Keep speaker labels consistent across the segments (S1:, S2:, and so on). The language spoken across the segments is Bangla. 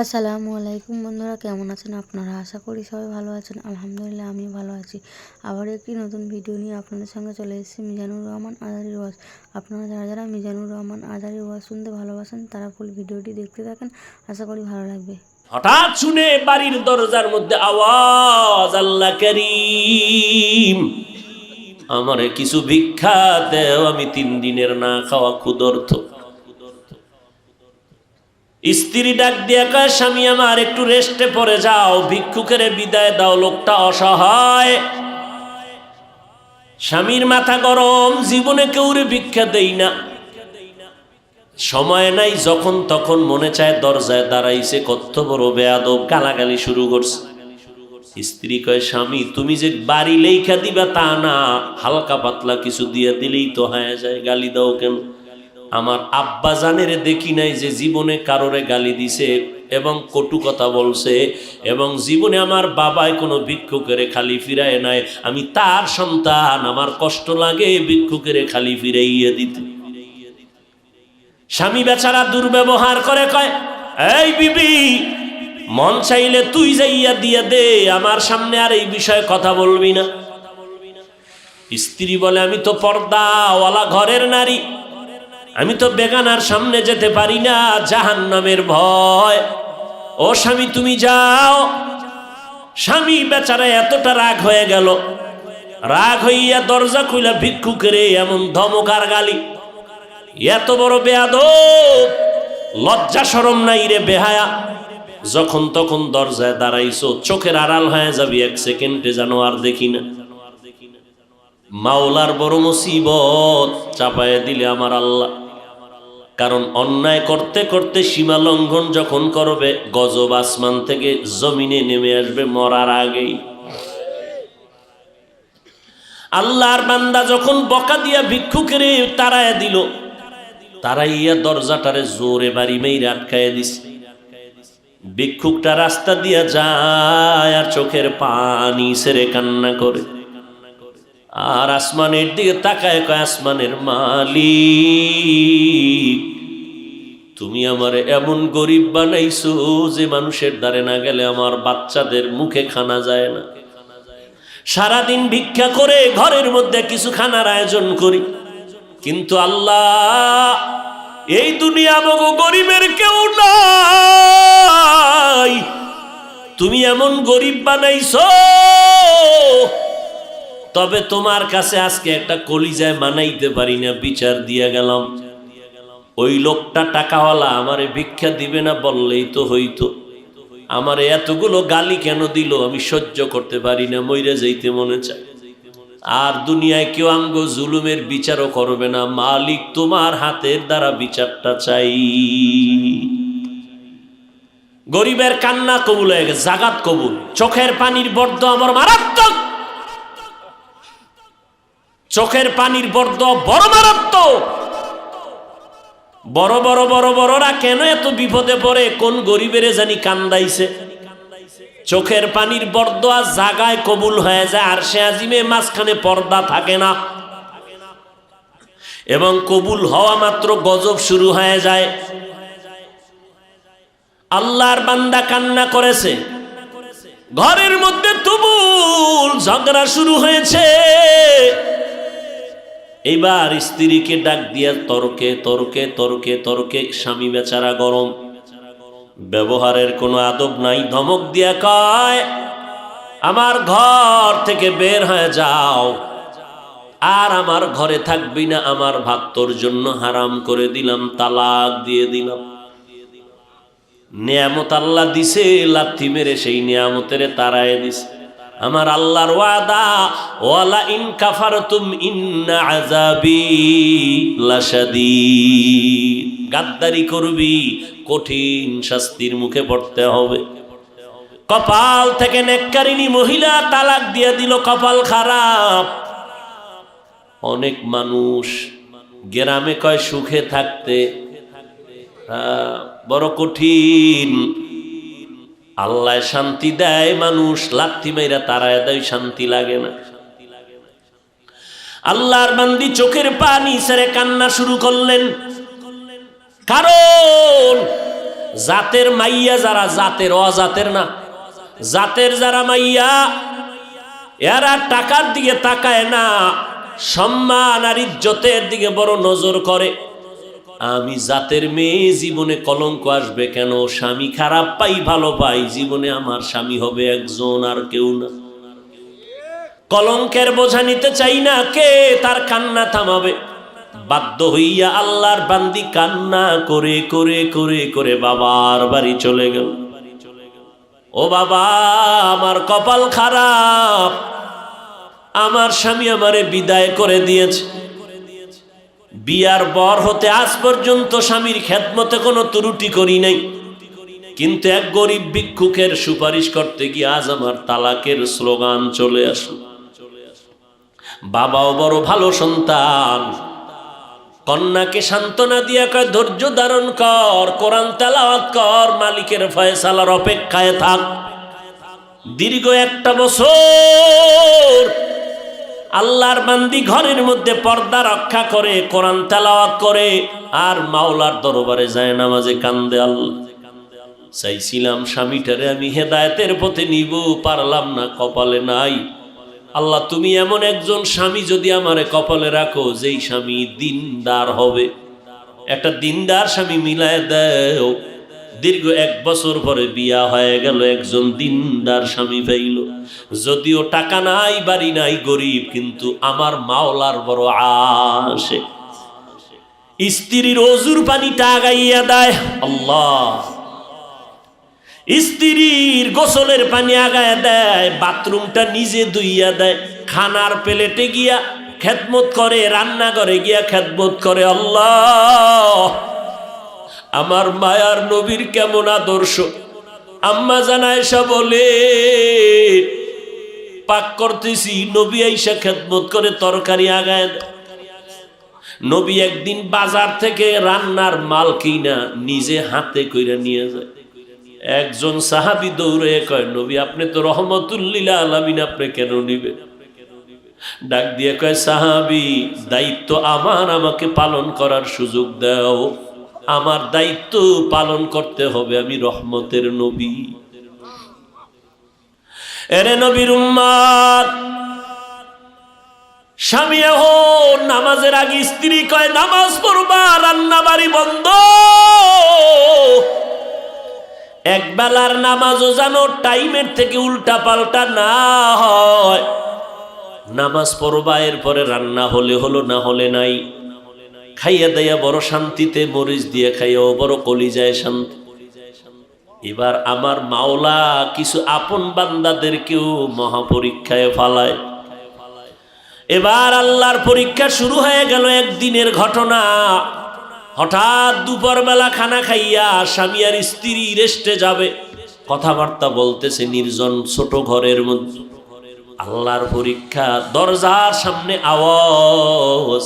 S1: আসসালামু আলাইকুম বন্ধুরা, কেমন আছেন আপনারা? আশা করি সবাই ভালো আছেন। আলহামদুলিল্লাহ আমি ভালো আছি। আবার একটি নতুন ভিডিও নিয়ে আপনাদের সঙ্গে চলে এসেছি, মিজানুর রহমান আজারি ওয়াজ। আপনারা যারা যারা মিজানুর রহমান আজারি ওয়াজ শুনতে ভালোবাসেন, তারা ফুল ভিডিওটি দেখতে থাকেন। আশা করি ভালো লাগবে।
S2: হঠাৎ শুনে বাড়ির দরজার মধ্যে আওয়াজ, আল্লাহ করিম। আমারে কিছু ভিক্ষা দেও, আমি তিন দিনের না খাওয়া ক্ষুদর্থ স্ত্রী ডাক দিয়া কয়, স্বামী আমার, একটু রেস্টে পড়ে যাও। ভিক্ষুকের বিদায় দাও, লোকটা অসহায়। স্বামীর মাথা গরম, জীবনে কেউরে ভিক্ষা দেই না। সময় নাই, যখন তখন মনে চায় দরজায় দাঁড়াইছে, কত বড় বেয়াদব, গালাগালি শুরু করছে। স্ত্রী কয়, স্বামী, তুমি যে বাড়ি লেখা দিবা তা না, হালকা পাতলা কিছু দিয়ে দিলেই তো হয়ে যায়, গালি দাও কেন? আমার আব্বা জানের দেখি নাই যে জীবনে কারোরে গালি দিছে এবং কটু কথা বলছে এবং জীবনে আমার বাবায় কোনো ভিক্ষুকেরে খালি ফিরায় নাই। আমি তার সন্তান, আমার কষ্ট লাগে ভিক্ষুকেরে খালি ফিরাইয়া দিতে। স্বামী বেচারা দুর্ব্যবহার করে, কয়, এই বিবি, মন চাইলে তুই যাইয়া দিয়া দে, আমার সামনে আর এই বিষয়ে কথা বলবি না। স্ত্রী বলে, আমি তো পর্দাওয়ালা ঘরের নারী আমি তো বেগানার সামনে যেতে পারি না জাহান নামের ভয়। ও স্বামী, তুমি যাও। স্বামী বেচারা এতটা রাগ হয়ে গেল। রাগ হইয়া দরজা খুইলা ভিক্ষুকেরে এমন ধমকার গালি। এত বড় বেয়াদ লজ্জা সরম নাই রে বেহায়া। যখন তখন দরজায় দাঁড়াইছো, চোখের আড়াল হয়ে যাবি এক সেকেন্ডে যেন আর দেখি না। মাওলার বড় মুসিবত, চাপায় দিলে আমার আল্লাহ। কারণ অন্যায় করতে করতে সীমা লঙ্ঘন যখন করবে, গজব আসমান থেকে জমিনে নেমে আসবে মরার আগেই। আল্লাহর বান্দা যখন বকা দিয়া ভিক্ষুকেরে তারায় দিল, তারাইয়া দরজাটারে জোরে বাড়ি মেয়ে আটকায় দিছে। ভিক্ষুকটা রাস্তা দিয়া যায় আর চোখের পানি সেরে কান্না করে। আর আসমানের দিকে তাকায় কয়, আসমানের মালিক, তুমি আমার এমন গরিব বানাইছো যে মানুষের দ্বারে না গেলে আমার বাচ্চাদের মুখে খানা যায় না। সারাদিন ভিক্ষা করে ঘরের মধ্যে কিছু খানার আয়োজন করি। কিন্তু আল্লাহ, এই দুনিয়া মগো গরিবের কেউ নাই। তুমি এমন গরিব বানাইছো তবে তোমার কাছে আজকে একটা কলিজায় মানাইতে পারি না, বিচার দিয়ে গেলাম। ওই লোকটা টাকাওয়ালা আমারে ভিক্ষা দিবে না বললেই তো হইতো। আমার এতগুলো গালি কেন দিল আমি সহ্য করতে পারি না, মইরে যাইতে মনে চায়। আর দুনিয়ায় কেউ আঙ্গ জুলুমের বিচারও করবে না, মালিক তোমার হাতের দ্বারা বিচারটা চাই। গরিবের কান্না কবুল জাগাত কবুল। চোখের পানির বর্দ আমার মারাত্মক। চোখের পানির বর্দ বড় মারাত্মক। বড় বড় বড়, বড়রা কেন এত বিপদে পড়ে? কোন গরিবেরে জানি কান্দাইছে। চোখের পানির বরদোয়া জাগায় কবুল হয়ে যায়, আর সে আজিমে মাঝখানে পর্দা থাকে না। এবং কবুল হওয়া মাত্র গজব শুরু হয়ে যায়। আল্লাহর বান্দা কান্না করেছে। ঘরের মধ্যে তুবুল ঝগড়া শুরু হয়েছে। এইবার স্ত্রীকে ডাক দিয়া তর্কে তর্কে তর্কে তর্কে, স্বামী বেচারা গরম। ব্যবহারের কোনো আদব নাই। ধমক দিয়া কয়, আমার ঘর থেকে বের হয়ে যাও। আর আমার ঘরে থাকবি না। আমার ভাত তোর জন্য হারাম করে দিলাম। তালাক দিয়ে দিলাম। নিয়ামত আল্লাহ দিছে, লাথি মেরে সেই নিয়ামতের তারায় দিছে। আমার আল্লাহর ওয়াদা, ওয়ালা ইন কাফারতুম ইন্না আযাবি লাশাদীদ। গাদ্দারি করবি, কঠিন শাস্তির মুখে পড়তে হবে। কপাল থেকে নেককারিনী মহিলা তালাক দিয়ে দিল, কপাল খারাপ। অনেক মানুষ গ্রামে কয় সুখে থাকতে বড় কঠিন। আল্লাহ শান্তি দেয়, মানুষ লাথি মেয়েরা তারায় দেয়, শান্তি লাগে না। আল্লাহর বান্দি চোখের পানি সেরে কান্না শুরু করলেন। কারণ জাতের মাইয়া যারা, জাতের অজাতের না। জাতের যারা মাইয়া, এরা টাকার দিকে তাকায় না, সম্মান আর ইজ্জতের দিকে বড় নজর করে। আমি জাতের মেয়ে, জীবনে কলঙ্ক আসবে কেন? স্বামী খারাপ পাই, ভালো পাই। জীবনে আমার স্বামী হবে একজন আর কেউ না। কলঙ্কের বোঝা নিতে চাই না কে, তার কান্না থামাবে। বাধ্য হইয়া আল্লাহর বান্দি কান্না করে করে করে করে বাবার বাড়ি চলে গেল। ও বাবা, আমার কপাল খারাপ। আমার স্বামী আমারে বিদায় করে দিয়েছে। বিয়ার বর হতে আজ পর্যন্ত স্বামীর খেদমতে কোনো ত্রুটি করি নাই। কিন্তু এক গরিব ভিক্ষুকের সুপারিশ করতে গিয়ে আজ আমার তালাকের স্লোগান চলে আসলো। বাবাও বড় ভালো সন্তান। কন্যাকে সান্ত্বনা দিয়া কয়, ধৈর্য ধারণ কর, কোরআন তেলাওয়াত কর, মালিকের ফয়সালার অপেক্ষায় থাক। দীর্ঘ একটা বছর আল্লাহর বান্দি ঘরের মধ্যে পর্দা রক্ষা করে, কোরআন তেলাওয়াত করে, আর মাওলার দরবারে যায় নামাজে কান্দে আল্লাহ। চাইছিলাম স্বামীটারে আমি হেদায়তের পথে নিব, পারলাম না, কপালে নাই। আল্লাহ, তুমি এমন একজন স্বামী যদি আমারে কপালে রাখো, যেই স্বামী দিনদার হবে। একটা দিনদার স্বামী মিলায় দেও। দীর্ঘ এক বছর পরে বিয়া হয়ে গেল, একজন দিনদার স্বামী পাইল যদিও টাকা নাই, বাড়ি নাই, গরিব, কিন্তু আমার মাওলার বড় আসে স্ত্রীর অজুর পানিটা আগাইয়া দেয়, আল্লাহ। স্ত্রীর গোসলের পানি আগায় দেয়, বাথরুমটা নিজে ধুইয়া দেয়, খানার প্লেটে গিয়া খেদমত করে, রান্নাঘরে গিয়া খেদমত করে, আল্লাহ। আমার মায়ার নবীর কেমন আদর্শ? আম্মা জানায়সা বলে, পাক করতেছি, নবী আইসা খেদমত করে তরকারি আগায় নবী একদিন বাজার থেকে রান্নার মাল কিনা নিজে হাতে কইরা নিয়ে যায়। একজন সাহাবি দৌড়ে কয়, নবী, আপনি তো রহমতুল্লিলা আলামিন, আপনি কেন নিবে ডাক দিয়ে কয়, সাহাবি, দায়িত্ব আমার, আমাকে পালন করার সুযোগ দাও। আমার দায়িত্ব পালন করতে হবে আমি রহমতের নবী। এরে নবীর উম্মাদ, স্বামী এখন নামাজের আগে স্ত্রী কয়, নামাজ পড়বা রান্না বাড়ি বন্ধ। এক বেলার নামাজও যেন টাইমের থেকে উল্টা পাল্টা না হয়। নামাজ পড়বা, এরপরে রান্না হলে হলো, না হলে নাই। খাইয়া দেয়া বড় শান্তিতে মরিচ দিয়ে খাইয়াও বড় কলি যায় শান্তি। এবার আমার মাওলা কিছু আপন বান্দাদেরকেও মহাপরীক্ষায় ফালায়। এবার আল্লাহর পরীক্ষা শুরু হয়ে গেল একদিনের ঘটনা। হঠাৎ দুপুর বেলা খানা খাইয়া স্বামী আর স্ত্রী রেস্টে যাবে। কথাবার্তা বলতেছে নির্জন ছোট ঘরের মধ্যে। আল্লাহর পরীক্ষা দরজার সামনে আওয়াজ।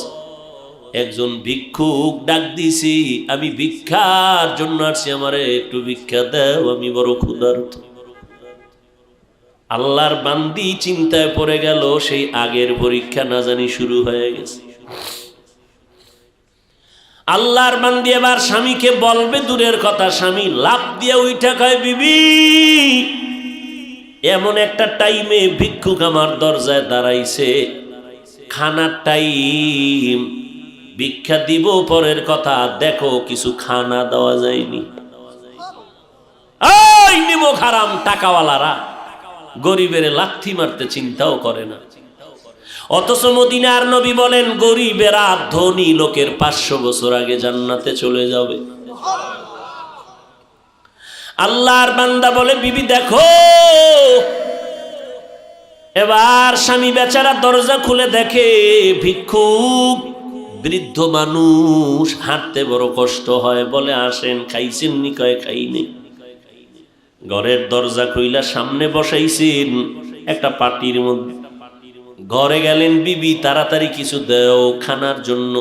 S2: একজন ভিক্ষুক ডাক দিছি, আমি ভিক্ষার জন্য আসছি, আমারে একটু ভিক্ষা দাও, আমি বড় ক্ষুধার্ত। আল্লাহর বান্দি চিন্তায় পড়ে গেল, সেই আগের পরীক্ষা না জানি শুরু হয়ে গেছে। আল্লাহর বান্দি এবার স্বামীকে বলবে, দূরের কথা, স্বামী লাভ দিয়ে উইঠা কয়, বিবি, এমন একটা টাইমে ভিক্ষুক আমার দরজায় দাঁড়াইছে। খানার টাইম ভিক্ষা দিব, পরের কথা, দেখো, কিছু খানা দেওয়া যায়নি। ওই নিমো খারাম টাকাওয়ালারা, গরিবের লাথি মারতে চিন্তাও করে না। অথচ মদিনার নবী বলেন, গরিবেরা ধনী লোকের পাঁচশো বছর আগে জান্নাতে চলে যাবে। আল্লাহর বান্দা বলে, বিবি, দেখো, এবার স্বামী বেচারা দরজা খুলে দেখে ভিক্ষুক বৃদ্ধ মানুষ হাঁটতে বড় কষ্ট হয়, বলে, আসেন, খাইছেন নি, কয় খাইনি ঘরের দরজা খুইলা সামনে বসাইছেন, একটা পাটির মধ্যে। ঘরে গেলেন, বিবি, তাড়াতাড়ি কিছু দেও, খানার জন্য।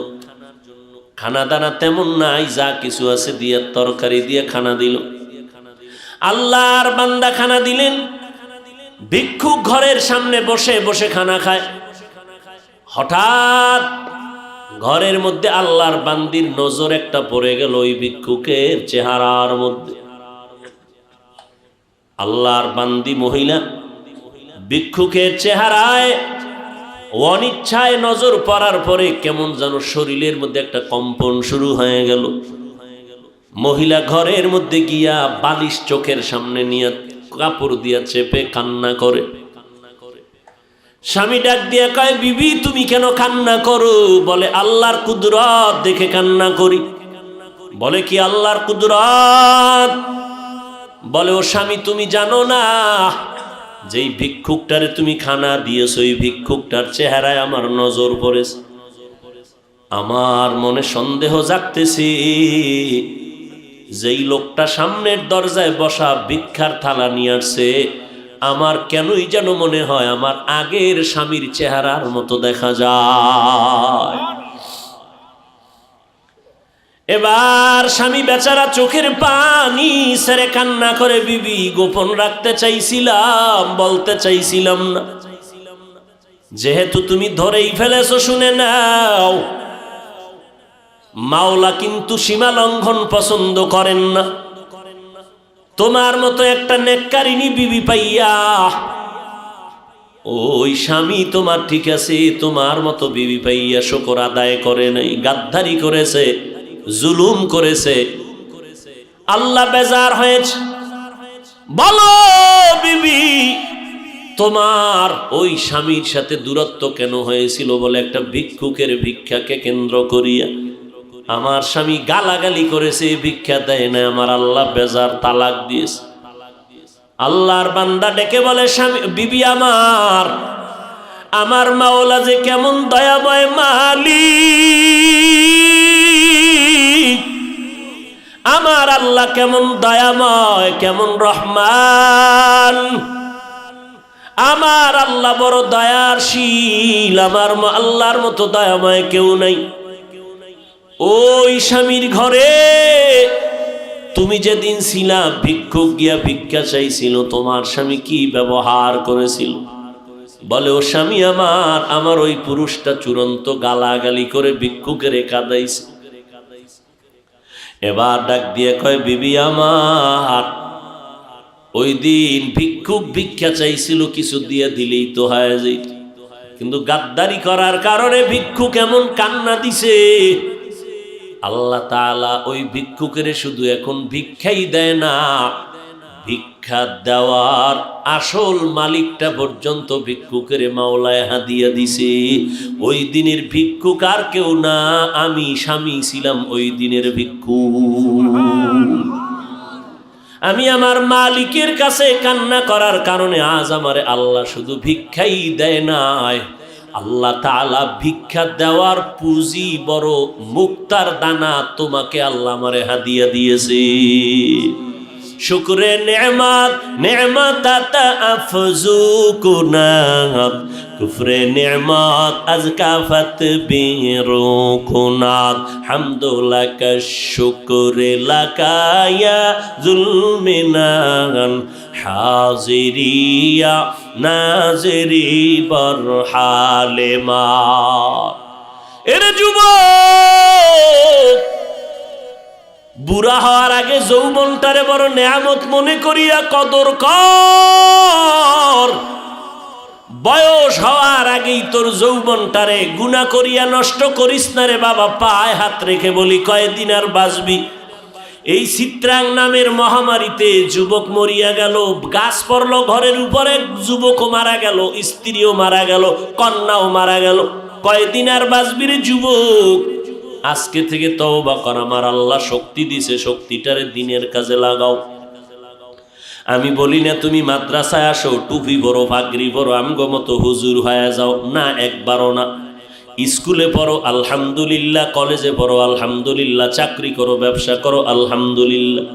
S2: খানা দানা তেমন নাই, যা কিছু আছে দিয়ে তরকারি দিয়ে খানা দিল। আল্লাহর বান্দা খানা দিলেন। ভিক্ষুক ঘরের সামনে বসে বসে খানা খায়। হঠাৎ ঘরের মধ্যে আল্লাহর বান্দির নজর একটা পড়ে গেল ওই ভিক্ষুকের চেহারার মধ্যে। আল্লাহর বান্দি মহিলা ভিক্ষুকের চেহারায় অনিচ্ছায় নজর পড়ার পরে কেমন যেন শরীরের মধ্যে একটা কম্পন শুরু হয়ে গেল। মহিলা ঘরের মধ্যে গিয়া বালিশ চোখের সামনে নিয়ে কাপড় দিয়া চেপে কান্না করে। স্বামী ডাক দিয়া কয়, বিবি, তুমি কেন কান্না করো? বলে, আল্লাহর কুদরত দেখে কান্না করি। বলে, কি আল্লাহর কুদরত? বলে, ও স্বামী, তুমি জানো না, যেই ভিক্ষুকটারে তুমি খানা দিয়েছ, ওই ভিক্ষুকটার চেহারায় আমার নজর পড়েছে। আমার মনে সন্দেহ জাগতেছে যেই লোকটা সামনের দরজায় বসা ভিক্ষার থালা নিয়ে আসছে আমার কেনই যেন মনে হয় আমার আগের স্বামীর চেহারার মতো দেখা যায়। এবার স্বামী বেচারা চোখের পানি সেরে কান্না করে, বিবি, গোপন রাখতে চাইছিলাম, বলতে চাইছিলাম না। যেহেতু তুমি ধরেই ফেলেছো, শুনে নাও। মাওলা কিন্তু সীমা লঙ্ঘন পছন্দ করেন না। তোমার মতো একটা নেককারিনী বিবি পাইয়া, ওই স্বামী তোমার ঠিক আছে, তোমার মতো বিবি পাইয়া শকর আদায় করে নাই, গাদ্দারি করেছে, জুলুম করেছে। আল্লাহ বেজার হয়েছে। বলো বিবি, তোমার ওই স্বামীর সাথে দূরত্ব কেন হয়েছিল বলে একটা ভিক্ষুকের ভিক্ষাকে কেন্দ্র করিয়া আমার স্বামী গালাগালি করেছে, ভিক্ষা দেয় না আমার আল্লাহ বেজার তালাক দিয়েছে। আল্লাহর বান্দা ডেকে বলে, স্বামী, বিবি আমার আমার মাওলা যে কেমন দয়াময় মালি আমার আল্লাহ কেমন দয়াময়, কেমন রহমান। আমার আল্লাহ বড় দয়ার শীল আমার আল্লাহর মতো দয়াময় কেউ নাই। ওই স্বামীর ঘরে, তুমি যেদিন ছিলা, ভিক্ষুক গিয়া ভিক্ষা চাইছিল, তোমার স্বামী কি ব্যবহার করেছিল? বলে, ও স্বামী আমার আমার ওই পুরুষটা চূড়ান্ত গালাগালি করে ভিক্ষুকের কাদাইছে এবার ডাক দিয়ে কয়, বিবি আমার, ওই দিন ভিক্ষুক ভিক্ষা চাইছিল, কিছু দিয়ে দিলেই তো হয়ে কিন্তু গাদ্দারি করার কারণে ভিক্ষুক এমন কান্না দিছে আল্লাহ তাআলা ওই ভিক্ষুকের শুধু এখন ভিক্ষাই দেয় না। ভিক্ষা দেওয়ার আসল মালিকটা পর্যন্ত ভিক্ষুকের মাওলায় হাদিয়া দিছে। ওই দিনের ভিক্ষুক আর কেউ না, আমি স্বামী ছিলাম ওই দিনের ভিক্ষু আমি আমার মালিকের কাছে কান্না করার কারণে আজ আমার আল্লাহ শুধু ভিক্ষাই দেয় নাই। আল্লাহ তালা ভিক্ষা দেওয়ার পুঁজি বড় মুক্তার দানা তোমাকে আল্লাহ আমারে হাদিয়া দিয়েছে। শুক্রে নেমাত নেমাত আফজু কুনাত কুফরে নেমাত আজ কাফাত বেরো কুনাত হামদুল্লাহ শুক্রে লাকায়া জুলমিনান হাজিরিয়া নাজরি বরহালে মা এরে যুবক! বুড়া হওয়ার আগে যৌবনটারে বড় নেয়ামত মনে করিয়া কদর কর। বয়স হওয়ার আগেই তোর যৌবনটারে গুণা করিয়া নষ্ট করিস না রে বাবা, পায়ে হাত রেখে বলি কয়েকদিন আর বাঁচবি? এই চিত্রাং নামের মহামারীতে যুবক মরিয়া গেল, গাছ পড়ল, ঘরের উপরে যুবকও মারা গেল, স্ত্রীও মারা গেল, কন্যাও মারা গেল। কয়েকদিন আর বাঁচবি রে যুবক? আজকে থেকে তওবা কর, আমার আল্লাহ শক্তি দিছে, শক্তিটারে দিনের কাজে লাগাও। আমি বলি না, তুমি মাদ্রাসায় আসো, টুপি বড় ভাগরি বড় আমগো মতো হুজুর হয়ে যাও। না, একবারও না। স্কুলে পড়ো, আলহামদুলিল্লাহ। কলেজে পড়ো, আলহামদুলিল্লাহ। চাকরি করো, ব্যবসা করো, আলহামদুলিল্লাহ।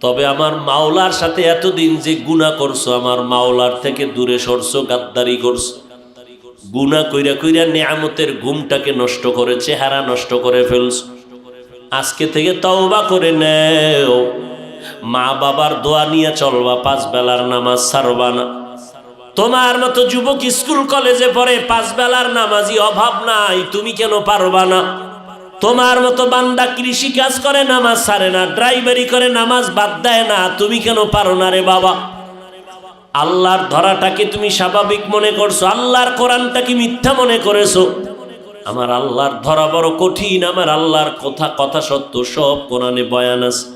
S2: তবে আমার মাওলার সাথে এতদিন যে গুণা করছ, আমার মাওলার থেকে দূরে সরছো, গাদ্দারি করছ। গুণা কইরা কইরা নেয়ামতের ঘুমটাকে নষ্ট করে, চেহারা নষ্ট করে ফেলছো। আজকে থেকে তওবা করে নেও। মা বাবার দোয়া নিয়ে চলবা, পাঁচ বেলার নামাজ সারবা না। তোমার মতো যুবক স্কুল কলেজে পড়ে পাঁচ বেলার নামাজি অভাব নাই, তুমি কেন পারবা না? তোমার মতো বান্দা কৃষি কাজ করে, নামাজ সারে না, ড্রাইভারি করে, নামাজ বাদ দেয় না, তুমি কেন পারো না রে বাবা? আল্লাহর ধরাটাকে তুমি স্বাভাবিক মনে করছ, আল্লাহর কোরআনটাকে মিথ্যা মনে করেছ। আমার আল্লাহর ধরা বড় কঠিন, আমার আল্লাহর কথা কথা সত্য, সব কোরআনে বয়ান আছে।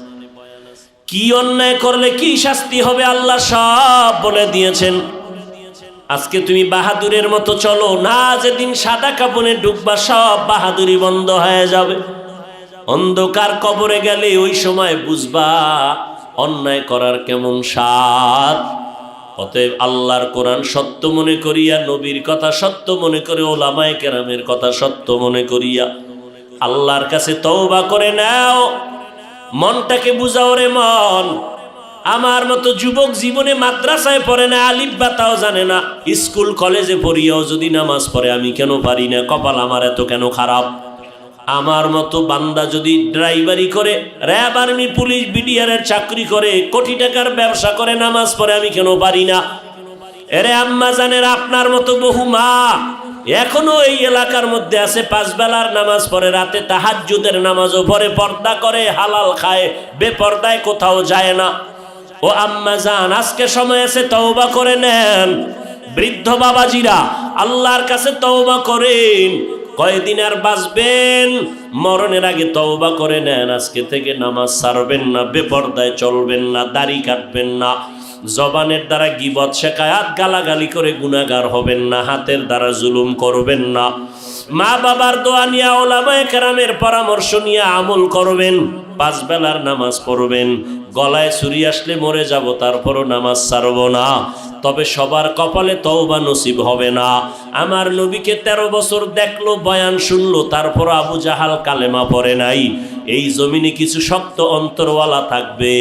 S2: কি অন্যায় করলে কি শাস্তি হবে আল্লাহ সব বলে দিয়েছেন। আজকে তুমি বাহাদুরের মতো চলো, না যেদিন সাদা কাপড়ে ডুববা সব বাহাদুরি বন্ধ হয়ে যাবে। অন্ধকার কবরে গেলে ওই সময় বুঝবা, অন্যায় করার কেমন স্বাদ। অতএব আল্লাহর কোরআন সত্য মনে করিয়া, নবীর কথা সত্য মনে করে, ওলামায় কেরামের কথা সত্য মনে করিয়া আল্লাহর কাছে তওবা করে নাও। মনটাকে বুঝাও রে মন। আমার মতো যুবক জীবনে মাদ্রাসায় পড়ে না, আলিফ বাতাও জানে না। স্কুল, কলেজে পড়িয়াও যদি নামাজ পড়ে, আমি কেন পারি না? কপাল আমার এত কেন খারাপ? আমার মতো বান্দা যদি ড্রাইভারি করে, র্যাব আর্মি, পুলিশ, বিডিআরের চাকরি করে, কোটি টাকার ব্যবসা করে, নামাজ পড়ে, আমি কেন পারি না? এরে আম্মা জানের আপনার মতো বহু মা, এখনও এই এলাকার মধ্যে আছে, পাঁচ বেলার নামাজ পড়ে, রাতে তাহাজ্জুদের নামাজও পড়ে, পর্দা করে, হালাল খায়, বেপর্দায় কোথাও যায় না। ও আম্মা জান, আজকে সময় আছে, তওবা করে নেন। বৃদ্ধ বাবাজিরা, আল্লাহর কাছে তওবা করেন। কয়দিন আর বাঁচবেন? মরণের আগে তওবা করে নেন, আজকে থেকে নামাজ সারবেন না, বেপর্দায় চলবেন না, দাড়ি কাটবেন না, জবানের দ্বারা গিবত শেখায়াত গালাগালি করে গুনাগার হবেন না, হাতের দ্বারা জুলুম করবেন না। মা বাবার দোয়া নিয়ে ওলামায়ে কেরামের পরামর্শ নিয়ে আমল করবেন, পাঁচ বেলার নামাজ পড়বেন, গলায় ছুরি আসলে মরে যাব, তারপরও নামাজ ছাড়ব না। তবে সবার কপালে তওবা নসিব হবে না। আমার নবীকে ১৩ বছর দেখল, বয়ান শুনলো, তারপর আবু জাহাল কালেমা পড়ে নাই। এই জমিনে কিছু শক্ত অন্তরওয়ালা থাকবে,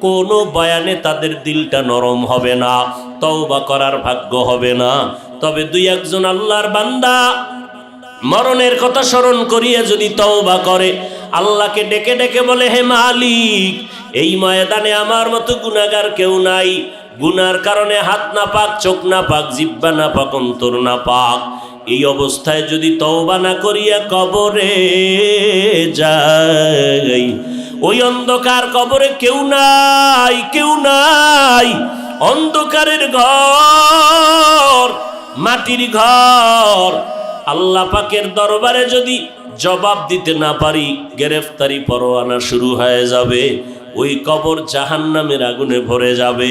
S2: কোনো বয়ানে তাদের দিলটা নরম হবে না, তওবা করার ভাগ্য হবে না। তবে দুই একজন আল্লাহর বান্দা মরণের কথা স্মরণ করিয়া যদি তওবা করে, আল্লাহকে ডেকে ডেকে বলে, হে মালিক, এই ময়দানে আমার মতো গুনাগার কেউ নাই। গুনার কারণে হাত না পাক চোখ না পাক জিব্বা না পাক অন্তর না পাক এই অবস্থায় যদি তওবা না করিয়া কবরে যাই, ওই অন্ধকার কবরে কেউ নাই কেউ নাই। অন্ধকারের ঘর, মাটির ঘর। আল্লাহ পাকের দরবারে যদি জবাব দিতে না পারি, গ্রেফতারি পরোয়ানা শুরু হয়ে যাবে। ওই কবর জাহান্নামের আগুনে ভরে যাবে।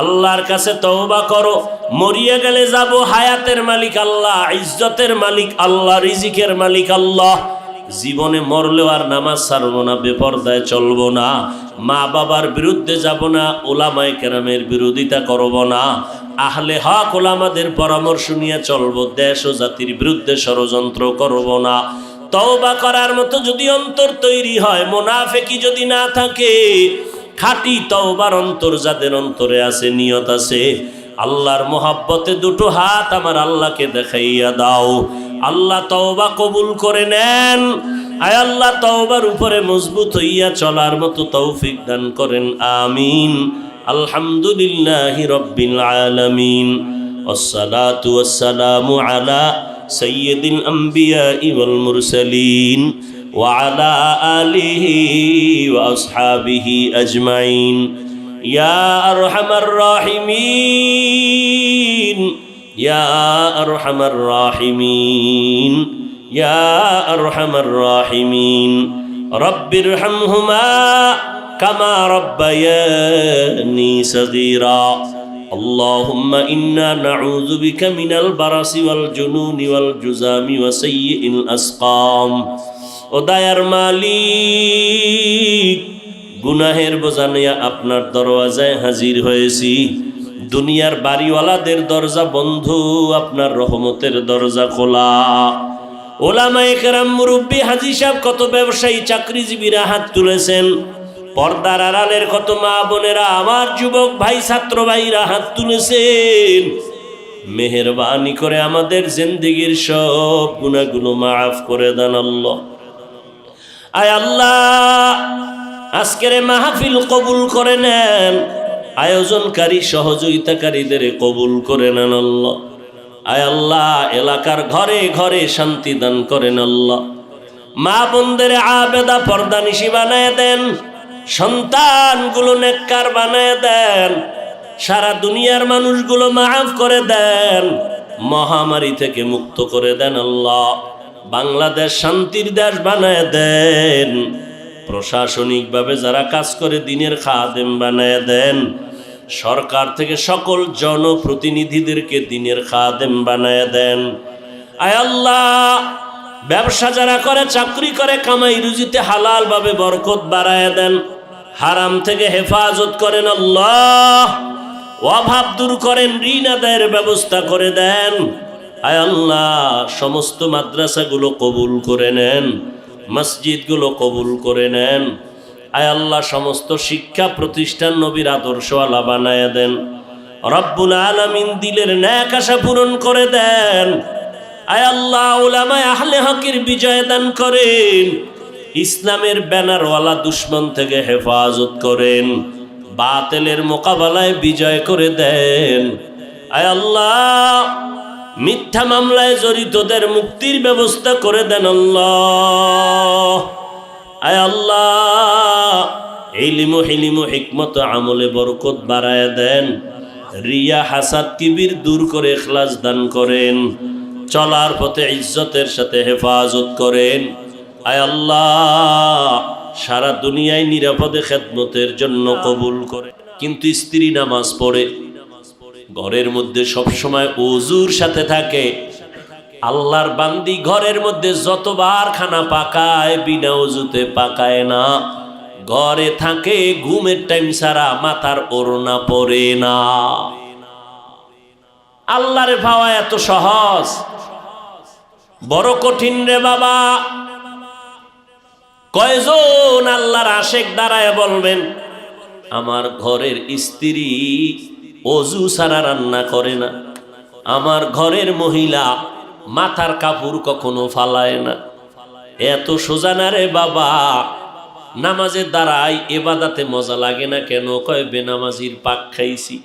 S2: আল্লাহর কাছে তওবা করো, মরিয়া গেলে যাব হায়াতের মালিক আল্লাহ, ইজ্জতের মালিক আল্লাহ, রিজিকের মালিক আল্লাহ। জীবনে মরলেও আর নামাজ ছাড়বো না, বেপর্দায় চলবো না, মা বাবার বিরুদ্ধে যাব না ওলামায় কেরামের বিরোধিতা করব না। আহলে হক ওলামাদের পরামর্শ নিয়ে চলবো, দেশ ও জাতির বিরুদ্ধে ষড়যন্ত্র করব না। তওবা করার মতো যদি অন্তর তৈরি হয়, মোনাফেকি যদি না থাকে খাটি তওবার অন্তর যাদের অন্তরে আছে, নিয়ত আছে, আল্লাহর মোহাব্বতে দুটো হাত আমার আল্লাহকে দেখাইয়া দাও। আল্লাহ তওবা কবুল করে নেন। আয় আল্লাহ, তওবার উপরে মজবুত হইয়া চলার মতো তৌফিক দান করেন। আমিন। আলহামদুলিল্লাহি রব্বিল আলামিন। ওয়াসসালাতু ওয়াসসালামু আলা সাইয়্যিদিল আম্বিয়া ওয়াল মুরসালিন। وعلى آله وأصحابه أجمعين. يا أرحم الراحمين. يا أرحم الراحمين. يا أرحم الراحمين. رب ارحمهما كما ربياني صغيرا. اللهم إنا نعوذ بك من البرص والجنون والجزام وسيء الأسقام. ওদায়ার মালিক, গুনাহের বোঝা নিয়ে আপনার দরওয়াজায় হাজির হয়েছি। দুনিয়ার বাড়িওয়ালাদের দরজা বন্ধ, আপনার রহমতের দরজা খোলা। ওলামায়ে কেরাম মুরব্বী হাজি সাহেব কত ব্যবসায়ী, চাকরিজীবীরা হাত তুলেছেন। পর্দার আড়ালের কত মা বোনেরা, আমার যুবক ভাই, ছাত্র ভাইরা হাত তুলেছেন। মেহরবানি করে আমাদের জিন্দিগির সব গুণাগুলো মাফ করে দেন আল্লাহ। আয় আল্লাহ, আজকের মাহফিল কবুল করে নেন। আয়োজনকারী, সহযোগিতাকারীদের কবুল করে নেন আল্লাহ। আয় আল্লাহ, এলাকার ঘরে ঘরে শান্তি দান করেন আল্লাহ। মা বোনদের আবেদা পর্দা নিশি বানায় দেন। সন্তানগুলো নেককার বানায় দেন। সারা দুনিয়ার মানুষগুলো মাফ করে দেন। মহামারী থেকে মুক্ত করে দেন আল্লাহ। বাংলাদেশ শান্তির দেশ বানায় দেন। প্রশাসনিকভাবে যারা কাজ করে, দিনের খাদেম বানায় দেন। সরকার থেকে সকল জনপ্রতিনিধিদেরকে দিনের খাদেম বানায় দেন। আয় আল্লাহ, ব্যবসা যারা করে, চাকরি করে, কামাই রুজিতে হালাল ভাবে বরকত বাড়ায় দেন। হারাম থেকে হেফাজত করেন আল্লাহ। অভাব দূর করেন, ঋণ আদায়ের ব্যবস্থা করে দেন। আয় আল্লাহ, সমস্ত মাদ্রাসাগুলো কবুল করে নেন, মসজিদগুলো কবুল করে নেন। আয় আল্লাহ, সমস্ত শিক্ষা প্রতিষ্ঠান নবীর আদর্শওয়ালা বানায় দেন। রব্বুল আলমিন দিলের ন্যাক আশা পূরণ করে দেন। আয় আল্লাহ ওলামায় আহলে হকের বিজয় দান করেন। ইসলামের ব্যানারওয়ালা দুশ্মন থেকে হেফাজত করেন। বাতেলের মোকাবেলায় বিজয় করে দেন। আয় আল্লাহ মিথ্যা মামলায় জড়িতদের মুক্তির ব্যবস্থা করে দেন আল্লাহ। আয় আল্লাহ, ইলিমু হিলিমু হিকমত আমলে বরকত বাড়ায় দেন। রিয়া হাসাদ কিবির দূর করে এখলাস দান করেন। চলার পথে ইজ্জতের সাথে হেফাজত করেন। আয় আল্লাহ, সারা দুনিয়ায় নিরাপদে খেদমতের জন্য কবুল করে কিন্তু স্ত্রী নামাজ পড়ে ঘরের মধ্যে সবসময় অজুর সাথে থাকে। আল্লাহর বান্দি ঘরের মধ্যে যতবার খানা পাকায়, বিনা অজুতে পাকায় না। ঘরে থাকে, ঘুমের টাইম ছাড়া মাথার ওড়না পরে না। আল্লাহর পাওয়া এত সহজ। বড় কঠিন রে বাবা। কয়জন আল্লাহর আশেক দাঁড়ায় বলবেন, আমার ঘরের স্ত্রী অজু সারা রান্না করে না। আমার ঘরের মহিলা মাথার কাপড় কখনো ফালায় না। এত সোজা না রে বাবা। নামাজের দ্বারাই এবাদাতে মজা লাগে না কেন? কয়, বেনামাজির পাক খাইছি।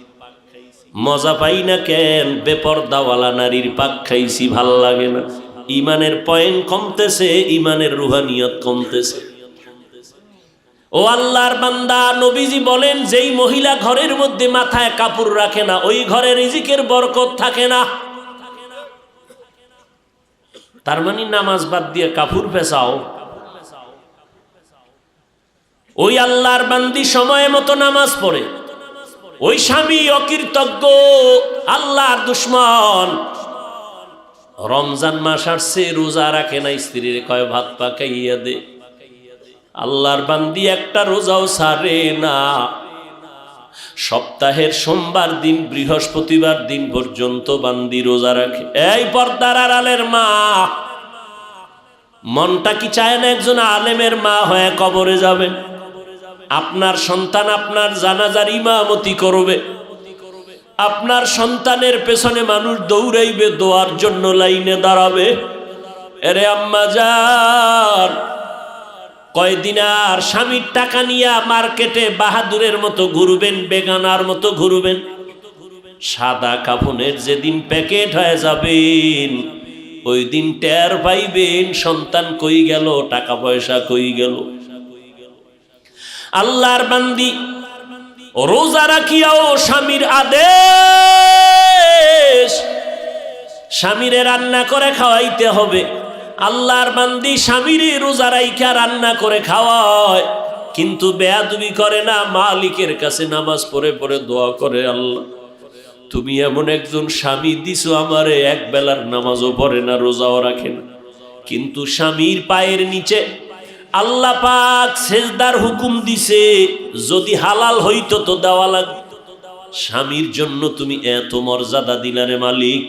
S2: মজা পাই না কেন? বেপরদাওয়ালা নারীর পাক খাইছি, ভালো লাগে না। ইমানের পয়েন্ট কমতেছে, ইমানের রুহানিয়ত কমতেছে। ও আল্লাহর বান্দা, নবীজি বলেন, যেই মহিলা ঘরের মধ্যে মাথায় কাপড় রাখে না, ওই ঘরে রিজিকের বরকত থাকে না। তার মানে নামাজ বাদ দিয়ে কাপড় পেশাও ওই আল্লাহর বান্দি সময় মতো নামাজ পড়ে। ওই স্বামী অকীর্তজ্ঞ আল্লাহর দুশ্মন। রমজান মাস আসছে, রোজা রাখে না স্ত্রীর কয়, ভাত পাকাইয়া দে। আল্লাহর বান্দি একটা রোজাও সারে না। সপ্তাহের সোমবার দিন, বৃহস্পতিবার দিন পর্যন্ত বান্দি রোজা রাখে। এই পর্দার আড়ালের মা। মনটা কি চায় না একজন আলেমের মা হয়ে কবরে যাবেন আপনার সন্তান আপনার জানাজার ইমামতি করবে। আপনার সন্তানের পেছনে মানুষ দৌড়াইবে, দোয়ার জন্য লাইনে দাঁড়াবে। এরে আম্মা যান। কয়দিন আর স্বামীর টাকা নিয়ে মার্কেটে বাহাদুরের মতো ঘুরবেন, বেগানার মতো ঘুরবেন। সাদা কাফনের যেদিন প্যাকেট হয়ে যাবেন ওই দিন টের পাইবেন, সন্তান কই গেল, টাকা পয়সা কই গেল। আল্লাহর বান্দি, রোজা রাখিয়াও স্বামীর আদেশ। স্বামীরে রান্না করে খাওয়াইতে হবে। আল্লাহর বান্দি স্বামীরে রোজা রাইখা রান্না করে খাওয়ায়, কিন্তু বেয়াদবি করে না, মালিকের কাছে নামাজ পড়ে পড়ে দোয়া করে আল্লাহ। তুমি এমন একজন স্বামী দিছো আমারে, এক বেলার নামাজও পড়ে না, রোজাও রাখে না। কিন্তু স্বামীর পায়ের নিচে আল্লাহ পাক সেজদার হুকুম দিছে, যদি হালাল হইতো তো দেওয়া লাগতো। স্বামীর জন্য তুমি এত মর্যাদা দিলারে মালিক।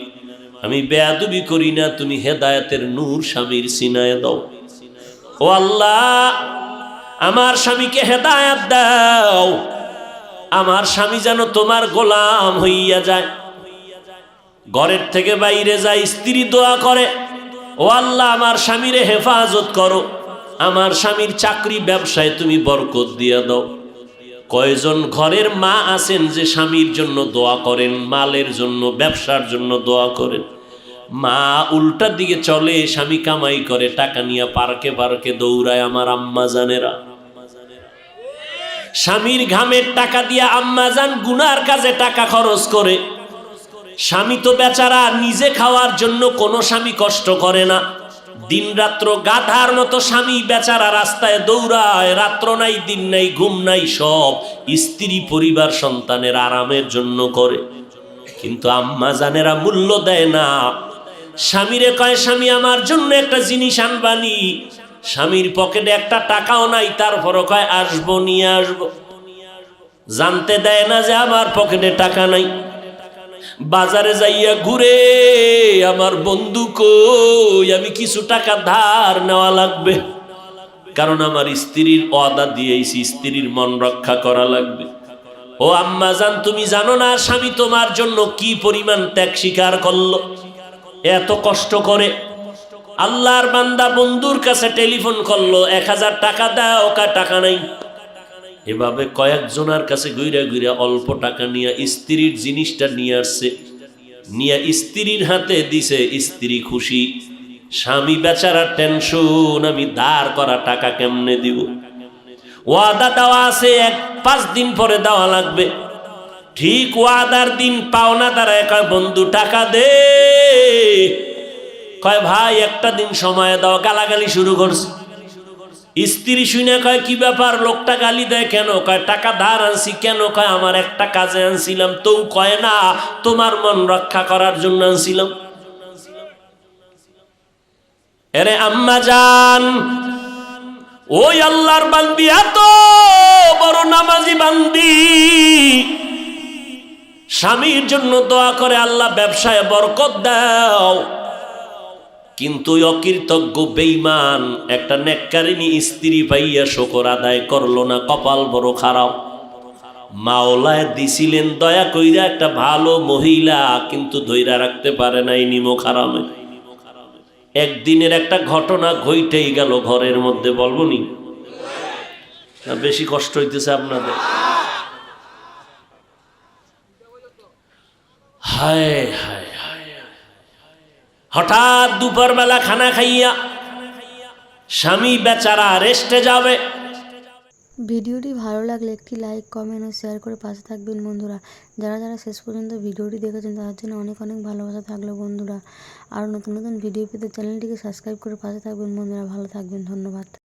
S2: আমি বেয়াদবি করি না, তুমি হেদায়তের নূর স্বামীর সিনায় দাও। ও আল্লাহ, আমার স্বামীকে হেদায়াত দাও। আমার স্বামী যেন তোমার গোলাম হইয়া যায়। ঘরের থেকে বাইরে যায়, স্ত্রী দোয়া করে। ও আল্লাহ, আমার স্বামীরে হেফাজত করো। আমার স্বামীর চাকরি ব্যবসায় তুমি বরকত দিয়া দাও। কয়জন ঘরের মা আছেন যে স্বামীর জন্য দোয়া করেন, মালের জন্য, ব্যবসার জন্য দোয়া করেন। মা উল্টার দিকে চলে, স্বামী কামাই করে, টাকা নিয়ে পার্কে পার্কে দৌড়ায় আমার আম্মা জানেরা। স্বামীর ঘামের টাকা দিয়ে আম্মা যান গুনার কাজে টাকা খরচ করে। স্বামী তো বেচারা নিজে খাওয়ার জন্য কোনো স্বামী কষ্ট করে না। দিন রাত্র গাধার মতো স্বামী বেচারা রাস্তায় দৌড়ায়, রাত্র নাই, দিন নাই, ঘুম নাই, সব স্ত্রী পরিবার সন্তানের আরামের জন্য করে। কিন্তু আম্মা জানেরা মূল্য দেয় না। স্বামীরে কয়, স্বামী, আমার জন্য একটা জিনিস আনবানি। স্বামীর পকেটে একটা টাকাও নাই, তারপরও কয়, আসব, নিয়ে আসব। জানতে দেয় না যে আমার পকেটে টাকা নাই। বাজারে যাইয়া ঘুরে, আমার বন্ধু কই? আমি কিছু টাকা ধার নেওয়া লাগবে। কারণ আমার স্ত্রীর অদা দিয়েছি, স্ত্রীর মন রক্ষা করা লাগবে। ও আম্মা জান, তুমি জানো না স্বামী তোমার জন্য কি পরিমাণ ত্যাগ স্বীকার করল? এত কষ্ট করে। আল্লাহর বান্দা বন্ধুর কাছে টেলিফোন করল, এক হাজার টাকা দাও কা টাকা নাই। এভাবে কয়েকজনের কাছে ঘুরে ঘুরে অল্প টাকা নিয়ে স্ত্রীর জিনিসটা নিয়ে আসছে। নিয়ে স্ত্রীর হাতে দিছে, স্ত্রী খুশি। স্বামী, বেচারা, টেনশন, আমি ধার করা টাকা কেমনে দিব? ওয়াদা দেওয়া আছে, এক পাঁচ দিন পরে দেওয়া লাগবে। ঠিক ওয়াদার দিন পাওনা দ্বারা কয়, বন্ধু, টাকা দে। কয়, ভাই, একটা দিন সময় দাও। গালাগালি শুরু করছে। স্ত্রী শুনে কয়, কি ব্যাপার? লোকটা গালি দেয় কেন? কয়, টাকা ধার আনছি কেন? কয়, আমার একটা কাজে আনছিলাম। তো কয়, না, তোমার মন রক্ষা করার জন্য আনছিলাম। এরে আম্মা যান ওই আল্লাহর বান্দি, এত বড় নামাজি বান্দি। স্বামীর জন্য দোয়া করে আল্লাহ ব্যবসায় বরকত দাও। কিন্তু অকৃতজ্ঞ বেইমান একটা নেককারিনী স্ত্রী পাইয়া শকর আদায় করল না, কপাল বড় খারাপ। মাওলায় দিছিলেন দয়া কইরা একটা ভালো মহিলা, কিন্তু ধৈরা রাখতে পারে নাই নিমো খারামে। একদিনের একটা ঘটনা ঘইটেই গেল ঘরের মধ্যে, বলব নি, বেশি কষ্ট হইতেছে আপনাদের। হায় হায়। হঠাৎ দুপুরবেলা খানা খাইয়া স্বামী বেচারা রেস্টে যাবে।
S1: ভিডিওটি ভালো লাগলে একটি লাইক, কমেন্ট ও শেয়ার করে পাশে থাকবেন বন্ধুরা। যারা যারা শেষ পর্যন্ত ভিডিওটি দেখেছেন, তাদের জন্য অনেক অনেক ভালোবাসা থাকল বন্ধুরা। আর নতুন নতুন ভিডিও পেতে চ্যানেলটিকে সাবস্ক্রাইব করে পাশে থাকবেন বন্ধুরা। ভালো থাকবেন, ধন্যবাদ।